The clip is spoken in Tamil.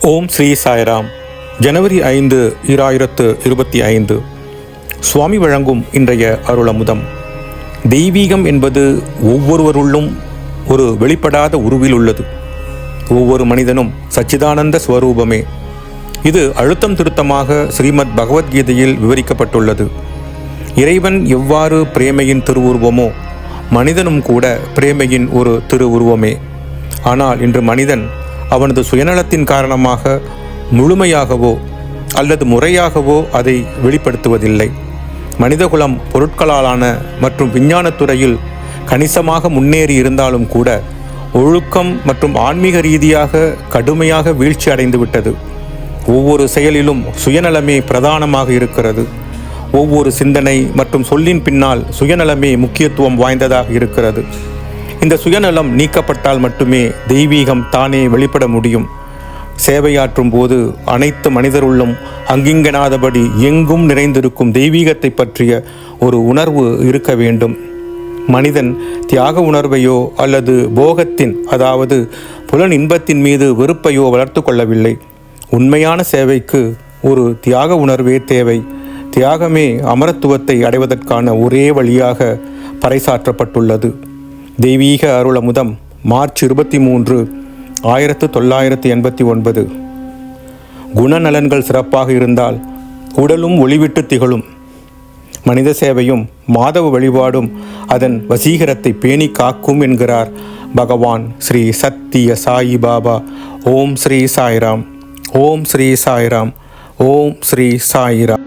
ஓம் ஸ்ரீ சாய்ராம். ஜனவரி ஐந்து இராயிரத்து இருபத்தி ஐந்து. சுவாமி வழங்கும் இன்றைய அருளமுதம். தெய்வீகம் என்பது ஒவ்வொருவருள்ளும் ஒரு வெளிப்படாத உருவில் உள்ளது. ஒவ்வொரு மனிதனும் சச்சிதானந்த ஸ்வரூபமே. இது அழுத்தம் திருத்தமாக ஸ்ரீமத் பகவத்கீதையில் விவரிக்கப்பட்டுள்ளது. இறைவன் எவ்வாறு பிரேமையின் திருவுருவமோ மனிதனும் கூட பிரேமையின் ஒரு திருவுருவமே. ஆனால் இன்று மனிதன் அவனது சுயநலத்தின் காரணமாக முழுமையாகவோ அல்லது முறையாகவோ அதை வெளிப்படுத்துவதில்லை. மனிதகுலம் பொருட்களாலான மற்றும் விஞ்ஞானத்துறையில் கணிசமாக முன்னேறி இருந்தாலும் கூட ஒழுக்கம் மற்றும் ஆன்மீக ரீதியாக கடுமையாக வீழ்ச்சி அடைந்துவிட்டது ஒவ்வொரு செயலிலும் சுயநலமே பிரதானமாக இருக்கிறது. ஒவ்வொரு சிந்தனை மற்றும் சொல்லின் பின்னால் சுயநலமே முக்கியத்துவம் வாய்ந்ததாக இருக்கிறது. இந்த சுயநலம் நீக்கப்பட்டால் மட்டுமே தெய்வீகம் தானே வெளிப்பட முடியும். சேவையாற்றும் போது அனைத்து மனிதருள்ளும் அங்கிங்கனாதபடி எங்கும் நிறைந்திருக்கும் தெய்வீகத்தை பற்றிய ஒரு உணர்வு இருக்க வேண்டும். மனிதன் தியாக உணர்வையோ அல்லது போகத்தின் அதாவது புலன் இன்பத்தின் மீது வெறுப்பையோ வளர்த்து கொள்ளவில்லை. உண்மையான சேவைக்கு ஒரு தியாக உணர்வே தேவை. தியாகமே அமரத்துவத்தை அடைவதற்கான ஒரே வழியாக பறைசாற்றப்பட்டுள்ளது. தெய்வீக அருளமுதம் மார்ச் இருபத்தி மூன்று ஆயிரத்து தொள்ளாயிரத்து எண்பத்தி ஒன்பது. குணநலன்கள் சிறப்பாக இருந்தால் உடலும் ஒளிவிட்டு திகழும். மனித சேவையும் மாதவ வழிபாடும் அதன் வசீகரத்தை பேணி காக்கும் என்கிறார் பகவான் ஸ்ரீ சத்திய சாயி பாபா. ஓம் ஸ்ரீ சாய்ராம் ஓம் ஸ்ரீ சாய்ராம் ஓம் ஸ்ரீ சாய்ராம்